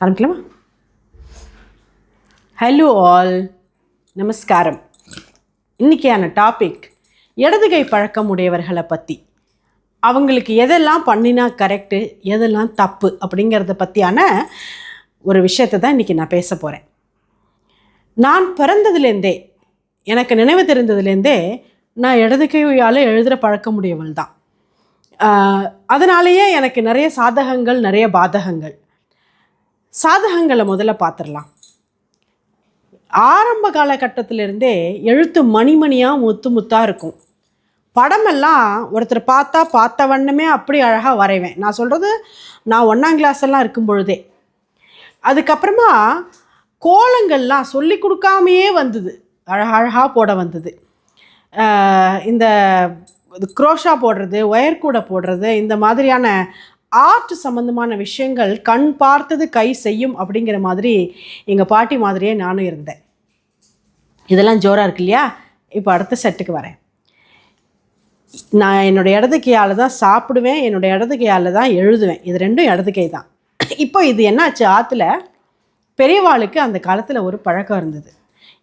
ஆரம்பிக்கலாமா? Hello all நமஸ்காரம். இன்றைக்கியான topic இடது கை பழக்கம் உடையவர்களை பற்றி அவங்களுக்கு எதெல்லாம் பண்ணினா கரெக்டு எதெல்லாம் தப்பு அப்படிங்கிறத பற்றியான ஒரு விஷயத்தை தான் இன்றைக்கி நான் பேச போகிறேன் நான் பிறந்ததுலேருந்தே எனக்கு நினைவு தெரிந்ததுலேருந்தே நான் இடது கையால் எழுதுகிற பழக்கம் உடையவள் தான் அதனாலேயே எனக்கு நிறைய சாதகங்கள் நிறைய பாதகங்கள். சாதகங்களை முதல்ல பார்த்துடலாம். ஆரம்ப காலகட்டத்திலிருந்தே எழுத்து மணிமணியாக முத்து முத்தாக இருக்கும். படமெல்லாம் ஒருத்தர் பார்த்தா பார்த்த வண்ணமே அப்படி அழகாக வரைவேன். நான் சொல்கிறது நான் ஒன்றாம் கிளாஸ் எல்லாம் இருக்கும் பொழுதே. அதுக்கப்புறமா கோலங்கள்லாம் சொல்லி கொடுக்காமையே வந்தது. அழகழகாக போட வந்தது. இந்த குரோஷா போடுறது ஒயர் கூடை போடுறது இந்த மாதிரியான ஆர்ட் சம்மந்தமான விஷயங்கள் கண் பார்த்தது கை செய்யும் அப்படிங்கிற மாதிரி எங்கள் பாட்டி மாதிரியே நானும் இருந்தேன். இதெல்லாம் ஜோராக இருக்கு இல்லையா? இப்போ அடுத்த செட்டுக்கு வரேன். நான் என்னோட இடது கையால் தான் சாப்பிடுவேன் என்னோட இடது கையால் தான் எழுதுவேன். இது ரெண்டும் இடது கை தான். இப்போ இது என்னாச்சு? ஆற்றுல பெரியவாளுக்கு அந்த காலத்தில் ஒரு பழக்கம் இருந்தது.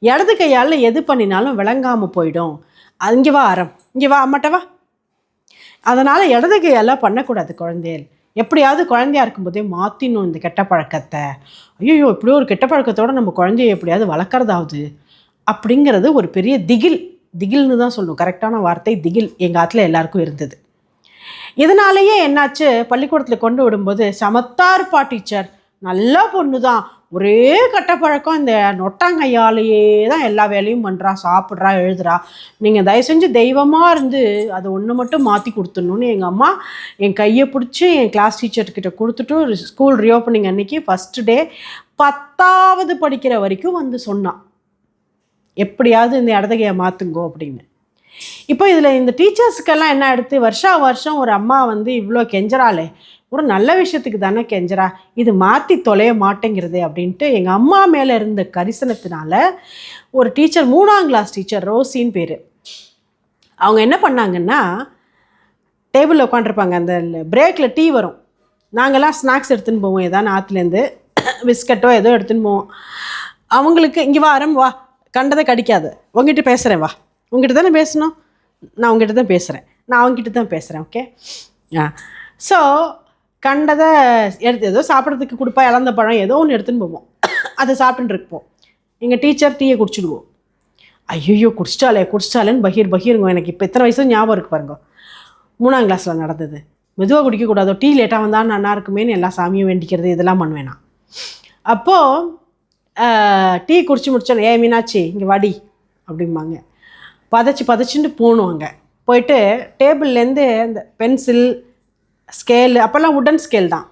இடது கையால் எது பண்ணினாலும் விளங்காமல் போயிடும். அங்கே வா அறம். இங்கே வா அம்மாட்ட வா. அதனால் இடது கையால் பண்ணக்கூடாது குழந்தைகள். எப்படியாவது குழந்தையா இருக்கும்போதே மாற்றிடணும் இந்த கெட்ட பழக்கத்தை. ஐயோ இப்படியோ ஒரு கெட்ட பழக்கத்தோடு நம்ம குழந்தைய எப்படியாவது வளர்க்குறதாவது அப்படிங்கிறது ஒரு பெரிய திகில். திகில்னு தான் சொல்லணும் கரெக்டான வார்த்தை திகில். எங்கள் ஆற்றுல எல்லாருக்கும் இருந்தது. இதனாலேயே என்னாச்சு? பள்ளிக்கூடத்தில் கொண்டு விடும்போது சமத்தா இருப்பா டீச்சர். நல்ல பொண்ணு தான் ஒரே கட்ட பழக்கம் இந்த நொட்டாங்கையாலேயே தான் எல்லா வேலையும் பண்ணுறா சாப்பிட்றா எழுதுறா. நீங்கள் தயவு செஞ்சு தெய்வமாக இருந்து அதை ஒன்று மட்டும் மாற்றி கொடுத்துடணும்னு எங்கள் அம்மா என் கையை பிடிச்சி என் கிளாஸ் டீச்சர்கிட்ட கொடுத்துட்டு ஸ்கூல் ரீஓப்பனிங் அன்னைக்கு ஃபஸ்ட்டு டே பத்தாவது படிக்கிற வரைக்கும் வந்து சொன்னான் எப்படியாவது இந்த இடதகையை மாற்றுங்கோ அப்படின்னு. இப்போ இதில் இந்த டீச்சர்ஸுக்கெல்லாம் என்ன எடுத்து வருஷா வருஷம் ஒரு அம்மா வந்து இவ்வளோ கெஞ்சராளே ஒரு நல்ல விஷயத்துக்கு தானே கெஞ்சரா இது மாற்றி தொலைய மாட்டேங்கிறது அப்படின்ட்டு எங்கள் அம்மா மேலே இருந்த கரிசனத்தினால ஒரு டீச்சர் மூணாம் கிளாஸ் டீச்சர் ரோசின்னு பேர். அவங்க என்ன பண்ணாங்கன்னா டேபிளில் உட்காந்துருப்பாங்க அந்த பிரேக்கில் டீ வரும். நாங்கள்லாம் ஸ்நாக்ஸ் எடுத்துன்னு போவோம். ஏதாவது ஆற்றுலேருந்து பிஸ்கட்டோ ஏதோ எடுத்துன்னு போவோம். அவங்களுக்கு இங்கே வா அரம் வா. கண்டதை கடிக்காது. உங்ககிட்ட பேசுகிறேன் வா. உங்ககிட்ட தானே பேசணும்? நான் உங்ககிட்ட தான் பேசுகிறேன் நான் அவங்ககிட்ட தான் பேசுகிறேன் ஓகே ஆ. ஸோ கண்டதை எடுத்து ஏதோ சாப்பிட்றதுக்கு கொடுப்பா இழந்த பழம் ஏதோ ஒன்று எடுத்துன்னு போவோம். அதை சாப்பிட்டுட்டு இருப்போம். எங்கள் டீச்சர் டீயை குடிச்சிடுவோம். ஐயோ குடிச்சிட்டாலே குடிச்சிட்டாலேன்னு பகீர் பகீருங்க. எனக்கு இப்போ எத்தனை வயசு ஞாபகம் இருக்கு பாருங்க. மூணாம் கிளாஸில் நடந்தது. மெதுவாக குடிக்கக்கூடாதோ டீ லேட்டாக வந்தால் நல்லா இருக்குமேன்னு எல்லா சாமியும் வேண்டிக்கிறது இதெல்லாம் பண்ணுவேன் நான். அப்போது டீ குடிச்சு முடிச்சோன்னே ஏ மீனாட்சி இங்கே வடி அப்படிம்பாங்க. பதைச்சி பதச்சுட்டு போகணும் அங்கே. போயிட்டு டேபிள்லேருந்து இந்த பென்சில் ஸ்கேலு அப்போல்லாம் உடன் ஸ்கேல் தான்.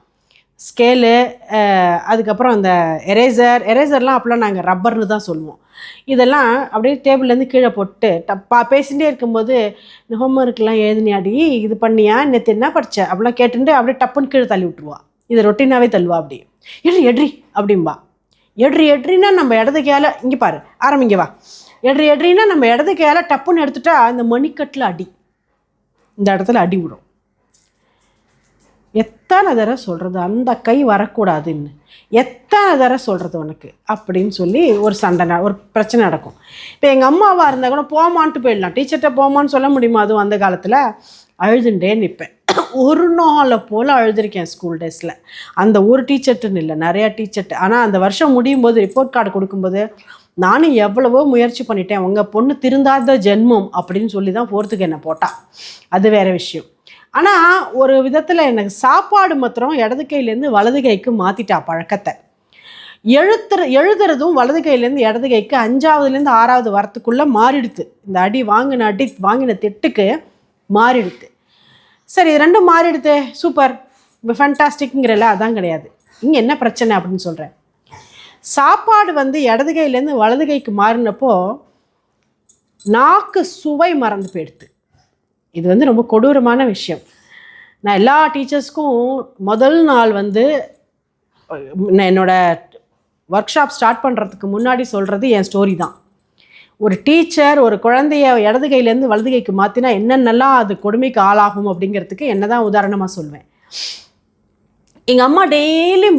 ஸ்கேலு அதுக்கப்புறம் அந்த எரேசர் எரேசர்லாம் அப்போல்லாம் நாங்கள் ரப்பர்னு தான் சொல்லுவோம். இதெல்லாம் அப்படியே டேபிள்லேருந்து கீழே போட்டு டப்பா பேசிகிட்டே இருக்கும்போது ஹோம்ஒர்க்லாம் எழுதினியாடி இது பண்ணியா நேற்று என்ன படித்த அப்படிலாம் கேட்டுட்டு அப்படியே டப்புன்னு கீழே தள்ளி விட்ருவா இது ரொட்டீனாகவே தள்ளுவா அப்படி. எட்ரி எட்ரி அப்படிம்பா. எட்ரி எட்ரின்னா நம்ம இடது இங்கே பாரு ஆரம்பிங்க வா. எட்ரி எட்ரின்னா நம்ம இடது கையால் டப்புன்னு எடுத்துட்டா அந்த மணிக்கட்டில் அடி. இந்த இடத்துல அடி விடும். எத்தனை தடவை சொல்கிறது அந்த கை வரக்கூடாதுன்னு. எத்தனை தடவை சொல்கிறது உனக்கு? அப்படின்னு சொல்லி ஒரு சண்டை ந- ஒரு பிரச்சனை நடக்கும். இப்போ எங்கள் அம்மாவாக இருந்தால் கூட போமான்ட்டு போயிடலாம். டீச்சர்கிட்ட போமான்னு சொல்ல முடியுமா? அதுவும் அந்த காலத்தில் அழுதுண்டே நிற்பேன் ஒரு நாளை போல் அழுதுருக்கேன் ஸ்கூல் டேஸில் அந்த ஒரு டீச்சர்ட்டுன்னு இல்லை நிறையா டீச்சர்ட்டு ஆனால் அந்த வருஷம் முடியும் போது ரிப்போர்ட் கார்டு கொடுக்கும்போது நானும் எவ்வளவோ முயற்சி பண்ணிட்டேன். உங்கள் பொண்ணு திருந்தாத ஜென்மம் அப்படின்னு சொல்லி தான் போகிறதுக்கு என்னை போட்டா. அது வேறு விஷயம். ஆனால் ஒரு விதத்தில் எனக்கு சாப்பாடு மாத்திரம் இடது கையிலேருந்து வலது கைக்கு மாற்றிட்டா பழக்கத்தை. எழுத்துற எழுதுறதும் வலது கையிலேருந்து இடது கைக்கு அஞ்சாவதுலேருந்து ஆறாவது வரத்துக்குள்ளே மாறிடுது இந்த அடி வாங்கின அடி வாங்கின திட்டுக்கு மாறிடுது சரி இது ரெண்டும் மாறிடுது சூப்பர். ஃபேண்டாஸ்டிக்ங்கிறல அதான் கிடையாது. இங்கே என்ன பிரச்சனை அப்படின்னு சொல்கிறேன் சாப்பாடு வந்து இடது கையிலேருந்து வலது கைக்கு மாறினப்போ நாக்கு சுவை மறந்து போயிடுது. இது வந்து ரொம்ப கொடூரமான விஷயம். நான் எல்லா டீச்சர்ஸ்க்கும் முதல் நாள் வந்து நான் என்னோடய ஒர்க் ஷாப் ஸ்டார்ட் பண்ணுறதுக்கு முன்னாடி சொல்கிறது என் ஸ்டோரி தான். ஒரு டீச்சர் ஒரு குழந்தைய இடது கையிலேருந்து வலது கைக்கு மாற்றினா என்னென்னலாம் அது கொடுமைக்கு ஆளாகும் அப்படிங்கிறதுக்கு என்ன தான் உதாரணமாக சொல்வேன். எங்கள் அம்மா டெய்லி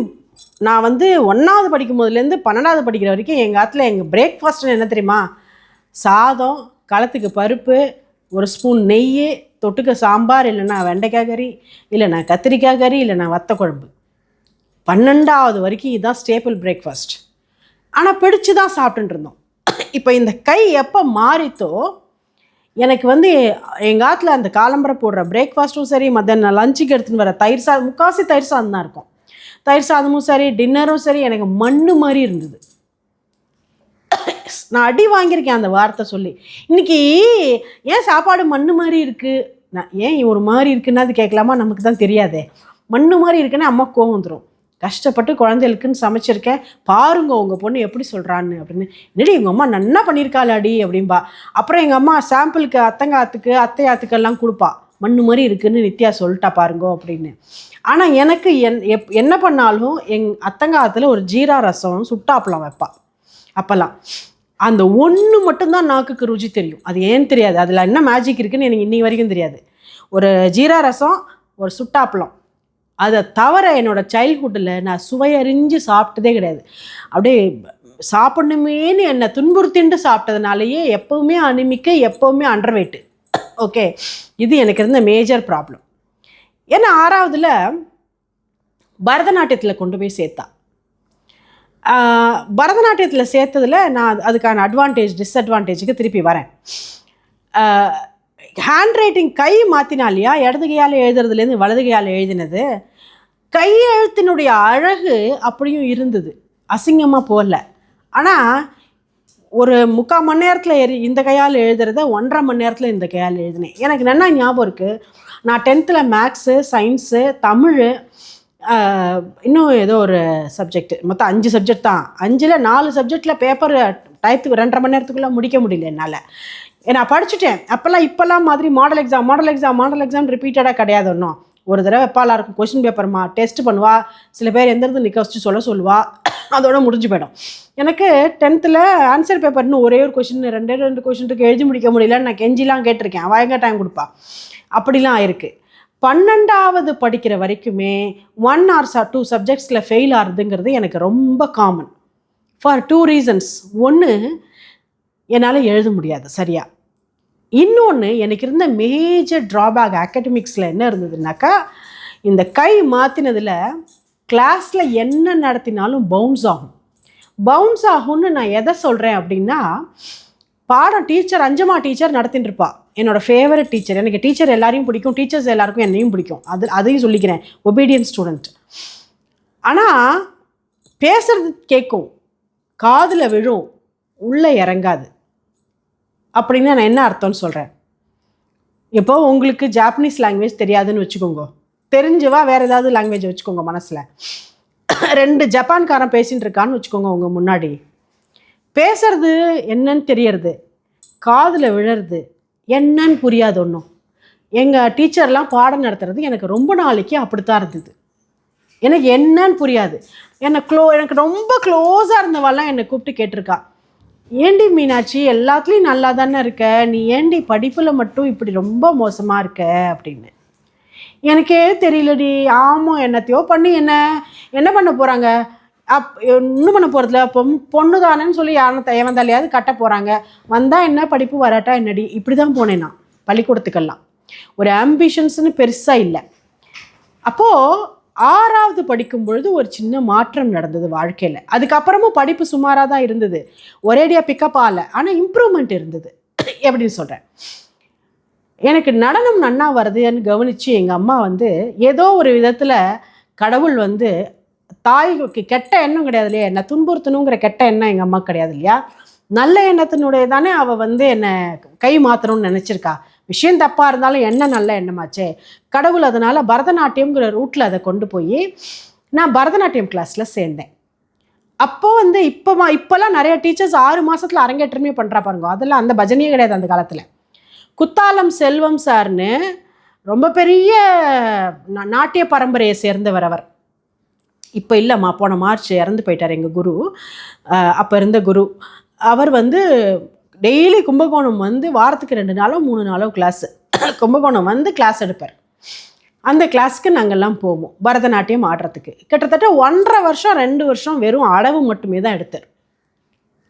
நான் வந்து ஒன்றாவது படிக்கும் போதுலேருந்து பன்னெண்டாவது படிக்கிற வரைக்கும் எங்கள் ஆற்றுல எங்கள் பிரேக்ஃபாஸ்ட்னு என்ன தெரியுமா? சாதம் களத்துக்கு பருப்பு ஒரு ஸ்பூன் நெய் தொட்டுக்க சாம்பார் இல்லைன்னா வெண்டைக்காய் கறி இல்லைன்னா கத்திரிக்காய் கறி இல்லைன்னா வத்த குழம்பு. பன்னெண்டாவது வரைக்கும் இதுதான் ஸ்டேபிள் பிரேக்ஃபாஸ்ட் ஆனால் பிடிச்சி தான் சாப்பிட்டுட்டு இருந்தோம். இப்போ இந்த கை எப்போ மாறித்தோ எனக்கு வந்து எங்கள் ஆற்றுல அந்த காலம்பரை போடுற பிரேக்ஃபாஸ்ட்டும் சரி மத்தியானம் லஞ்சுக்கு எடுத்துன்னு வர தயிர் சாதம் முக்காசி தயிர் சாதம் தான் இருக்கும். தயிர் சாதமும் சரி டின்னரும் சரி எனக்கு மண்ணு மாதிரி இருந்தது. நான் அடி வாங்கியிருக்கேன் அந்த வார்த்தை சொல்லி. இன்னைக்கு ஏன் சாப்பாடு மண் மாதிரி இருக்குது நான் ஏன் ஒரு மாதிரி இருக்குன்னா அது கேட்கலாமா? நமக்கு தான் தெரியாதே. மண் மாதிரி இருக்குன்னு அம்மா கோவம் வந்துடும் கஷ்டப்பட்டு குழந்தைகளுக்குன்னு சமைச்சிருக்கேன். பாருங்க உங்கள் பொண்ணு எப்படி சொல்கிறான்னு அப்படின்னு. என்னடி எங்கள் அம்மா நன்னா பண்ணியிருக்காளாடி அப்படின்பா அப்புறம் எங்கள் அம்மா சாம்பிளுக்கு அத்தங்காத்துக்கு அத்தையாத்துக்கெல்லாம் கொடுப்பா. மண் மாதிரி இருக்குன்னு நித்யா சொல்லிட்டா பாருங்க அப்படின்னு. ஆனால் எனக்கு என் எப் என்ன பண்ணாலும் எங் அத்தங்காலத்தில் ஒரு ஜீரா ரசம் சுட்டாப்பலாம் வைப்பாள் அப்போல்லாம் அந்த ஒன்று மட்டும்தான் நாக்குக்கு ருச்சி தெரியும். அது ஏன் தெரியாது. அதில் என்ன மேஜிக் இருக்குன்னு எனக்கு இன்னி வரைக்கும் தெரியாது. ஒரு ஜீரா ரசம் ஒரு சுட்டாப்பழம். அதை தவிர என்னோடய சைல்ட்ஹுட்டில் நான் சுவையறிஞ்சு சாப்பிட்டதே கிடையாது. அப்படியே சாப்பிடணுமேனு என்னை துன்புறுத்திண்டு சாப்பிட்டதுனாலேயே எப்போவுமே அனிமிக்க எப்போவுமே அண்டர் வெயிட்டு ஓகே இது எனக்கு இருந்த மேஜர் ப்ராப்ளம் ஏன்னா ஆறாவதுல பரதநாட்டியத்தில் கொண்டு போய் சேர்த்தா. பரதநாட்டியத்தில் சேர்த்ததில் நான் அதுக்கான அட்வான்டேஜ் டிஸ்அட்வான்டேஜுக்கு திருப்பி வரேன். ஹேண்ட் ரைட்டிங் கை மாற்றினா இல்லையா? இடது கையால் எழுதுறதுலேருந்து வலது கையால் எழுதினது. கையெழுத்தினுடைய அழகு அப்படியும் இருந்தது. அசிங்கமாக போகல. ஆனால் ஒரு முக்கால் மணி நேரத்தில் எரி இந்த கையால் எழுதுறத ஒன்றரை மணி நேரத்தில் இந்த கையால் எழுதினேன். எனக்கு என்ன ஞாபகம் இருக்குது நான் டென்த்தில் மேக்ஸு சயின்ஸு தமிழ் இன்னும் ஏதோ ஒரு சப்ஜெக்ட் மொத்தம் அஞ்சு சப்ஜெக்ட் தான். அஞ்சில் நாலு சப்ஜெக்டில் பேப்பர் டயத்துக்கு ரெண்டரை மணி நேரத்துக்குள்ளே முடிக்க முடியல என்னால். நான் படிச்சுட்டேன். அப்போல்லாம் இப்போல்லாம் மாதிரி model exam model exam model exam ரிப்பீட்டடாக கிடையாது ஒன்றும் ஒரு தடவை வைப்பாளா இருக்கும் கொஷின் பேப்பர்மா டெஸ்ட் பண்ணுவா. சில பேர் எந்த இடத்துல நிற்க வச்சு சொல்ல சொல்லுவாள் அதோட முடிஞ்சு போயிடும். எனக்கு டென்த்தில் ஆன்சர் பேப்பர்னு ஒரே ஒரு கொஷின் ரெண்டே ரெண்டு கொஷினுக்கு எழுதி முடிக்க முடியலன்னு நான் கெஞ்சிலாம் கேட்டிருக்கேன். அவ எங்கே டைம் கொடுப்பா. அப்படிலாம் இருக்குது பன்னெண்டாவது படிக்கிற வரைக்குமே ஒன் ஆர் ச டூ சப்ஜெக்ட்ஸில் ஃபெயில் ஆகுதுங்கிறது எனக்கு ரொம்ப காமன் ஃபார் டூ ரீசன்ஸ் ஒன்று என்னால் எழுத முடியாது சரியா? இன்னொன்று எனக்கு இருந்த மேஜர் ட்ராபேக் அகாடமிக்ஸில் என்ன இருந்ததுனாக்கா இந்த கை மாற்றினதில் கிளாஸில் என்ன நடத்தினாலும் பவுன்ஸ் ஆகும். பவுன்ஸ் ஆகும்னு நான் எதை சொல்கிறேன் அப்படின்னா பாடம் டீச்சர் அஞ்சமா டீச்சர் நடத்தின்னு இருப்பா. என்னோடய ஃபேவரட் டீச்சர் எனக்கு டீச்சர் எல்லாரையும் பிடிக்கும் டீச்சர்ஸ் எல்லாருக்கும் என்னையும் பிடிக்கும். அது அதையும் சொல்லிக்கிறேன். ஒபீடியன்ஸ் ஸ்டூடெண்ட் ஆனால் பேசுறது கேட்கும் காதில் விழும். உள்ளே இறங்காது. அப்படின்னு நான் என்ன அர்த்தம்னு சொல்கிறேன் எப்போ உங்களுக்கு ஜாப்பனீஸ் லாங்குவேஜ் தெரியாதுன்னு வச்சுக்கோங்க. தெரிஞ்சவா வேறு ஏதாவது லாங்குவேஜ் வச்சுக்கோங்க மனசில். ரெண்டு ஜப்பான்காரன் பேசின்னு இருக்கான்னு வச்சுக்கோங்க உங்கள் முன்னாடி. பேசுறது என்னன்னு தெரியறது. காதில் விழறது என்னன்னு புரியாது ஒன்றும் எங்கள் டீச்சர்லாம் பாடம் நடத்துறது எனக்கு ரொம்ப நாளைக்கு அப்படித்தான் இருந்தது. எனக்கு என்னன்னு புரியாது. என்னை க்ளோ எனக்கு ரொம்ப க்ளோஸாக இருந்தவெல்லாம் என்னை கூப்பிட்டு கேட்டிருக்கா. ஏண்டி மீனாட்சி எல்லாத்துலேயும் நல்லா தானே இருக்க? நீ ஏண்டி படிப்பில் மட்டும் இப்படி ரொம்ப மோசமாக இருக்க? அப்படின்னு. எனக்கே தெரியலடி. ஆமாம் என்னத்தையோ பண்ணி என்ன? என்ன பண்ண போகிறாங்க அப் ஒன்றும் பண்ண போகிறதில்ல பொம் பொண்ணு தானேன்னு சொல்லி யாரும் தேவன் தலையாவது கட்ட போகிறாங்க வந்தால் என்ன? படிப்பு வராட்டா என்னடி? இப்படி தான் போனேன் நான். பள்ளிக்கூடத்துக்கெல்லாம். ஒரு ஆம்பிஷன்ஸ்னு பெருசாக இல்லை. அப்போது ஆறாவது படிக்கும் பொழுது ஒரு சின்ன மாற்றம் நடந்தது வாழ்க்கையில். அதுக்கப்புறமும் படிப்பு சுமாராக தான் இருந்தது. ஒரேடியாக பிக்கப் ஆகலை. ஆனால் இம்ப்ரூவ்மெண்ட் இருந்தது. எப்படின்னு சொல்கிறேன் எனக்கு நடனம் நன்னா வருதுன்னு கவனித்து எங்கள் அம்மா வந்து ஏதோ ஒரு விதத்தில் கடவுள் வந்து தாய்க்கு கெட்ட எண்ணம் கிடையாது இல்லையா? என்னை துன்புறுத்தணுங்கிற கெட்ட எண்ணம் எங்கள் அம்மா கிடையாது இல்லையா? நல்ல எண்ணத்தினுடைய தானே அவள் வந்து என்னை கை மாற்றணும்னு நினச்சிருக்கா. விஷயம் தப்பாக இருந்தாலும் என்ன நல்ல எண்ணமாச்சே? கடவுள் அதனால் பரதநாட்டியம்ங்கிற ரூட்டில் அதை கொண்டு போய் நான் பரதநாட்டியம் கிளாஸில் சேர்ந்தேன். அப்போது வந்து இப்போ இப்போல்லாம் நிறைய டீச்சர்ஸ் ஆறு மாதத்தில் அரங்கேற்றமே பண்ணுறா பாருங்க. அதெல்லாம் அந்த பஜனையே கிடையாது அந்த காலத்தில். குத்தாலம் செல்வம் சார்னு ரொம்ப பெரிய நாட்டிய பரம்பரையை சேர்ந்தவர் அவர். இப்போ இல்லைம்மா போன மார்ச் இறந்து போயிட்டார் எங்கள் குரு. அப்போ இருந்த குரு. அவர் வந்து டெய்லி கும்பகோணம் வந்து வாரத்துக்கு ரெண்டு நாளோ மூணு நாளோ கிளாஸு கும்பகோணம் வந்து கிளாஸ் எடுப்பார். அந்த கிளாஸ்க்கு நாங்கள்லாம் போவோம் பரதநாட்டியம் ஆடுறதுக்கு. கிட்டத்தட்ட ஒன்றரை வருஷம் ரெண்டு வருஷம் வெறும் அளவு மட்டுமே தான் எடுத்தார்.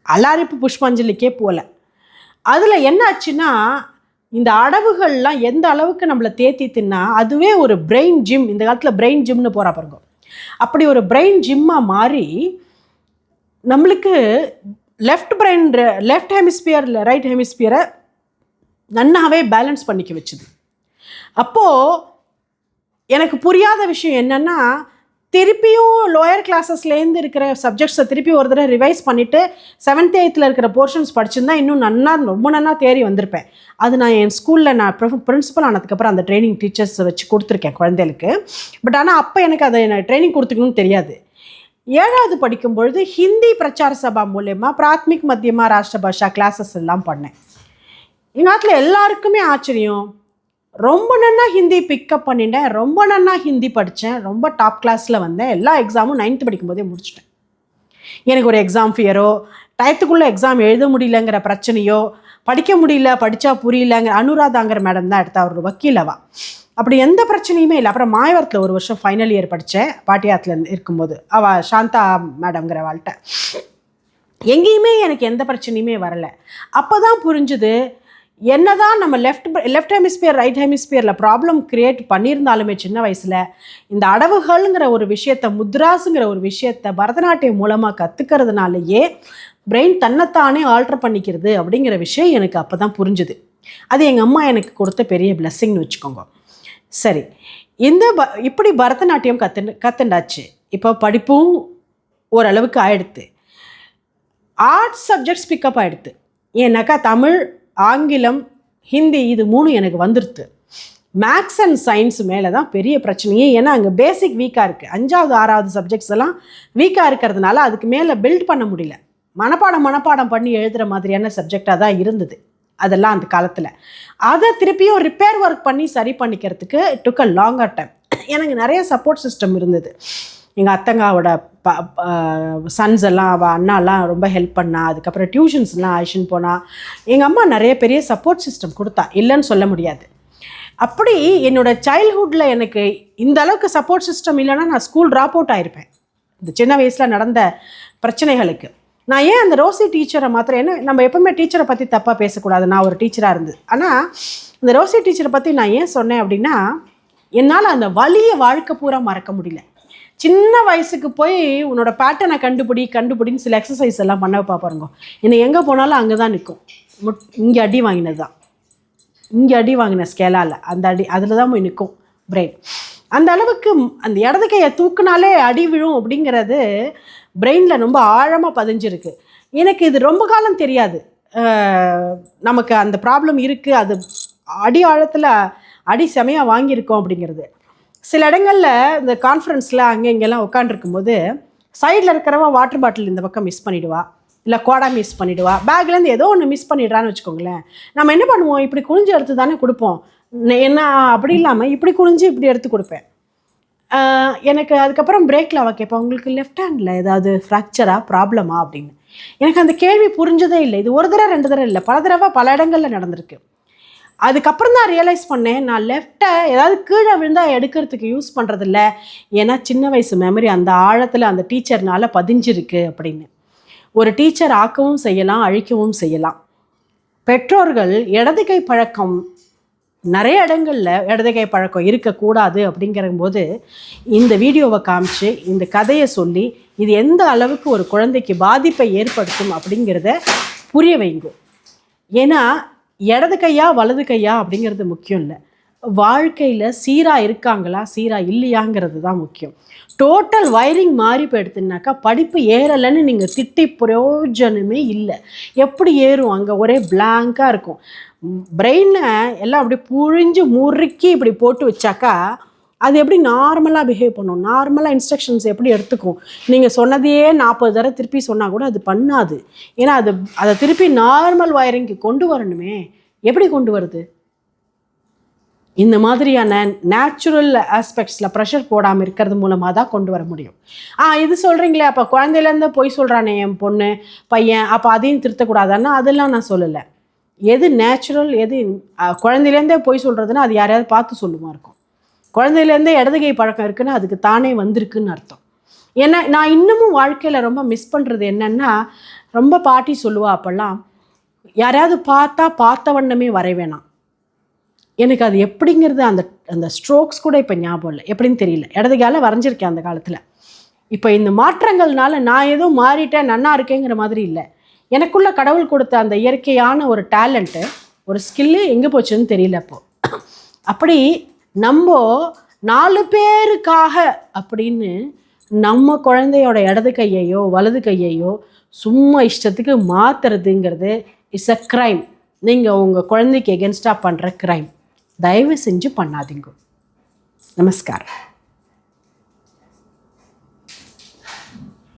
அலாரிப்பு புஷ்பாஞ்சலிக்கே போகல அதில் என்ன ஆச்சுன்னா இந்த அடவுகள்லாம் எந்த அளவுக்கு நம்மளை தேத்தி தின்னா அதுவே ஒரு பிரெயின் ஜிம் இந்த காலத்தில் பிரெயின் ஜிம்னு போகிறா பாருங்க. அப்படி ஒரு பிரெயின் ஜிம்மாக மாறி நம்மளுக்கு லெஃப்ட் பிரெயின் லெஃப்ட் ஹெமிஸ்பியரில் ரைட் ஹெமிஸ்பியரை நன்னாவே பேலன்ஸ் பண்ணிக்க வச்சுது. அப்போது எனக்கு புரியாத விஷயம் என்னென்னா திருப்பியும் லோயர் கிளாஸஸ்லேருந்து இருக்கிற சப்ஜெக்ட்ஸை திருப்பி ஒரு தடவை ரிவைஸ் பண்ணிவிட்டு செவன்த் எயித்தில் இருக்கிற போர்ஷன்ஸ் படிச்சிருந்தா இன்னும் நன்னா ரொம்ப நன்னா தேறி வந்திருப்பேன். அது நான் என் ஸ்கூலில் நான் பிரின்சிபல் ஆனதுக்கப்புறம் அந்த ட்ரைனிங் டீச்சர்ஸ் வச்சு கொடுத்துருக்கேன் குழந்தைகளுக்கு. பட் ஆனால் அப்போ எனக்கு அதை ட்ரைனிங் கொடுத்துக்கணும்னு தெரியாது. ஏழாவது படிக்கும் பொழுது ஹிந்தி பிரச்சார சபா மூலயமா பிராத்மிக் மத்தியமா ராஷ்டிர பாஷா கிளாஸஸ் எல்லாம் பண்ணேன். எங்கள் நாட்டில் எல்லாருக்குமே ஆச்சரியம். ரொம்ப நன்னா ஹிந்தி பிக்கப் பண்ணிட்டேன். ரொம்ப நன்னா ஹிந்தி படித்தேன் ரொம்ப டாப் கிளாஸில் வந்தேன். எல்லா எக்ஸாமும் நைன்த்து படிக்கும்போதே முடிச்சிட்டேன். எனக்கு ஒரு எக்ஸாம் ஃபியரோ டயத்துக்குள்ளே எக்ஸாம் எழுத முடியலங்கிற பிரச்சனையோ? படிக்க முடியல படித்தா புரியலங்கிற அனுராதாங்கிற மேடம் தான் எடுத்தா. அவர் வக்கீலவா அப்படி எந்த பிரச்சனையுமே இல்லை. அப்புறம் மாயவரத்தில் ஒரு வருஷம் ஃபைனல் இயர் படித்தேன் பாட்டியாத்தில் இருக்கும்போது. அவ சாந்தா மேடம்ங்கிற வாழ்கிட்ட எங்கேயுமே எனக்கு எந்த பிரச்சனையுமே வரலை. அப்போ தான் புரிஞ்சுது என்னதான் நம்ம லெஃப்ட் லெஃப்ட் ஹெமிஸ்பியர் ரைட் ஹெமிஸ்பியரில் ப்ராப்ளம் கிரியேட் பண்ணியிருந்தாலுமே சின்ன வயசில் இந்த அடவுகள்ங்கிற ஒரு விஷயத்த முத்ராஸுங்கிற ஒரு விஷயத்த பரதநாட்டியம் மூலமாக கற்றுக்கிறதுனாலேயே பிரெயின் தன்னைத்தானே ஆல்டர் பண்ணிக்கிறது அப்படிங்கிற விஷயம் எனக்கு அப்போ தான் புரிஞ்சுது. அது எங்கள் அம்மா எனக்கு கொடுத்த பெரிய பிளெஸ்ஸிங்னு வச்சுக்கோங்க. சரி இந்த ப இப்படி பரதநாட்டியம் கற்று கற்றுண்டாச்சு இப்போ படிப்பும் ஓரளவுக்கு ஆயிடுத்து. ஆர்ட்ஸ் சப்ஜெக்ட்ஸ் பிக்கப் ஆகிடுது ஏன்னாக்கா தமிழ் ஆங்கிலம் ஹிந்தி இது மூணு எனக்கு வந்துடுது மேக்ஸ் அண்ட் சயின்ஸ் மேலே தான் பெரிய பிரச்சனையே. ஏன்னா அங்கே பேசிக் வீக்காக இருக்குது அஞ்சாவது ஆறாவது சப்ஜெக்ட்ஸ் எல்லாம் வீக்காக இருக்கிறதுனால அதுக்கு மேலே பில்ட் பண்ண முடியல. மனப்பாடம் மனப்பாடம் பண்ணி எழுதுகிற மாதிரியான சப்ஜெக்டாக தான் இருந்தது. அதெல்லாம் அந்த காலத்தில். அதை திருப்பியும் ரிப்பேர் ஒர்க் பண்ணி சரி பண்ணிக்கிறதுக்கு டுக் அ லாங்கர் டைம் எனக்கு நிறைய சப்போர்ட் சிஸ்டம் இருந்தது. எங்கள் அத்தங்காவோட ப சன்ஸ் எல்லாம் அவள் அண்ணாலாம் ரொம்ப ஹெல்ப் பண்ணா. அதுக்கப்புறம் டியூஷன்ஸ்லாம் ஆயிஷன் போனா எங்கள் அம்மா நிறைய பெரிய சப்போர்ட் சிஸ்டம் கொடுத்தா. இல்லைன்னு சொல்ல முடியாது. அப்படி என்னோடய சைல்ட்ஹுட்டில் எனக்கு இந்த அளவுக்கு சப்போர்ட் சிஸ்டம் இல்லைன்னா நான் ஸ்கூல் ட்ராப் அவுட் ஆகிருப்பேன் இந்த சின்ன வயசில் நடந்த பிரச்சனைகளுக்கு. நான் ஏன் அந்த ரோசி டீச்சரை மாத்திரம்? என்ன நம்ம எப்பவுமே டீச்சரை பற்றி தப்பாக பேசக்கூடாது. நான் ஒரு டீச்சராக இருந்தது ஆனால் இந்த ரோசி டீச்சரை பற்றி நான் ஏன் சொன்னேன் அப்படின்னா என்னால் அந்த வழியை வாழ்க்கை பூரா மறக்க முடியல. சின்ன வயசுக்கு போய் உன்னோட பேட்டர்னை கண்டுபிடி கண்டுபிடின்னு சில எக்ஸசைஸ் எல்லாம் பண்ண பார்ப்பாருங்க என்னை எங்கே போனாலும் அங்கே தான் நிற்கும் முட் இங்கே அடி வாங்கினது தான் இங்கே அடி வாங்கின ஸ்கேலால் அந்த அடி அதில் தான் போய் நிற்கும் பிரெயின் அந்த அளவுக்கு அந்த இடது கையை தூக்குனாலே அடி விழும் அப்படிங்கிறது பிரெயினில் ரொம்ப ஆழமாக பதிஞ்சிருக்கு. எனக்கு இது ரொம்ப காலம் தெரியாது. நமக்கு அந்த ப்ராப்ளம் இருக்குது அது அடி ஆழத்தில் அடி செமையாக வாங்கியிருக்கோம் அப்படிங்கிறது. சில இடங்களில் இந்த கான்ஃபரன்ஸில் அங்கே இங்கெல்லாம் உட்காந்துருக்கும்போது சைடில் இருக்கிறவ வாட்டர் பாட்டில் இந்த பக்கம் மிஸ் பண்ணிவிடுவா இல்லை கோடா மிஸ் பண்ணிவிடுவா பேக்லேருந்து ஏதோ ஒன்று மிஸ் பண்ணிடுறான்னு வச்சுக்கோங்களேன். நம்ம என்ன பண்ணுவோம்? இப்படி குனிஞ்சு எடுத்து தானே கொடுப்போம். என்ன அப்படி இல்லாமல் இப்படி குனிஞ்சு இப்படி எடுத்து கொடுப்பேன். எனக்கு அதுக்கப்புறம் பிரேக்கில் அவள் கேட்பேன் உங்களுக்கு லெஃப்ட் ஹேண்டில் ஏதாவது ஃப்ராக்சரா ப்ராப்ளமா அப்படின்னு. எனக்கு அந்த கேள்வி புரிஞ்சதே இல்லை. இது ஒரு தடவை ரெண்டு தடவை இல்லை. பல தடவை பல இடங்களில் நடந்திருக்கு. அதுக்கப்புறம் தான் ரியலைஸ் பண்ணேன் நான் லெஃப்ட்டை ஏதாவது கீழே விழுந்தால் எடுக்கிறதுக்கு யூஸ் பண்ணுறதில்ல ஏன்னா சின்ன வயசு மெமரி அந்த ஆழத்தில் அந்த டீச்சர்னால பதிஞ்சிருக்கு அப்படின்னு. ஒரு டீச்சர் ஆக்கவும் செய்யலாம் அழிக்கவும் செய்யலாம். பெற்றோர்கள் இடது கை பழக்கம் நிறைய இடங்களில் இடது கை பழக்கம் இருக்கக்கூடாது அப்படிங்கிற போது இந்த வீடியோவை காமிச்சு இந்த கதையை சொல்லி இது எந்த அளவுக்கு ஒரு குழந்தைக்கு பாதிப்பை ஏற்படுத்தும் அப்படிங்கிறத புரிய வைங்க. ஏன்னா இடது கையா வலது கையா அப்படிங்கிறது முக்கியம் இல்லை. வாழ்க்கையில் சீராக இருக்காங்களா சீராக இல்லையாங்கிறது தான் முக்கியம். டோட்டல் வயரிங் மாறி போயிடுத்துனாக்கா படிப்பு ஏறலைன்னு நீங்கள் திட்டி பிரயோஜனமே இல்லை. எப்படி ஏறும்? அங்கே ஒரே பிளாங்காக இருக்கும். பிரெயினை எல்லாம் அப்படியே புழிஞ்சு முறுக்கி இப்படி போட்டு வச்சாக்கா அது எப்படி நார்மலாக பிஹேவ் பண்ணும்? நார்மலாக இன்ஸ்ட்ரக்ஷன்ஸ் எப்படி எடுத்துக்கும்? நீங்கள் சொன்னதையே நாற்பது தடவை திருப்பி சொன்னால் கூட அது பண்ணாது. ஏன்னா அது அதை திருப்பி நார்மல் வயரிங்க்கு கொண்டு வரணுமே. எப்படி கொண்டு வருது? இந்த மாதிரியான நேச்சுரல் ஆஸ்பெக்ட்ஸில் ப்ரெஷர் போடாமல் இருக்கிறது மூலமாக தான் கொண்டு வர முடியும். ஆ இது சொல்கிறீங்களே அப்போ குழந்தையிலேருந்து பொய் சொல்கிறானே என் பொண்ணு பையன் அப்போ அதையும் திருத்தக்கூடாதான்னா அதெல்லாம் நான் சொல்லலை. எது நேச்சுரல் எது குழந்தையிலேருந்தே பொய் சொல்கிறதுன்னா அது யாரையாவது பார்த்து சொல்லுமா இருக்கும். குழந்தையிலேருந்தே இடதுகை பழக்கம் இருக்குன்னா அதுக்கு தானே வந்திருக்குன்னு அர்த்தம். ஏன்னா நான் இன்னமும் வாழ்க்கையில் ரொம்ப மிஸ் பண்ணுறது என்னென்னா ரொம்ப பாட்டி சொல்லுவா அப்போல்லாம் யாரையாவது பார்த்தா பார்த்த வண்ணமே வரைவேணாம் எனக்கு அது எப்படிங்கிறது அந்த அந்த ஸ்ட்ரோக்ஸ் கூட இப்போ ஞாபகம் இல்லை. எப்படின்னு தெரியல. இடதுகையால் வரைஞ்சிருக்கேன் அந்த காலத்தில். இப்போ இந்த மாற்றங்கள்னால நான் ஏதோ மாறிட்டேன் நன்னா இருக்கேங்கிற மாதிரி இல்லை. எனக்குள்ளே கடவுள் கொடுத்த அந்த இயற்கையான ஒரு டேலண்ட்டு ஒரு ஸ்கில்லு எங்கே போச்சுன்னு தெரியல அப்போது அப்படி நம்ம நாலு பேருக்காக அப்படின்னு நம்ம குழந்தையோட இடது கையையோ வலது கையையோ சும்மா இஷ்டத்துக்கு மாற்றுறதுங்கிறது இட்ஸ் அ க்ரைம் நீங்கள் உங்கள் குழந்தைக்கு எகென்ஸ்டாக பண்ணுற க்ரைம் தயவு செஞ்சு பண்ணாதீங்க. நமஸ்காரம்.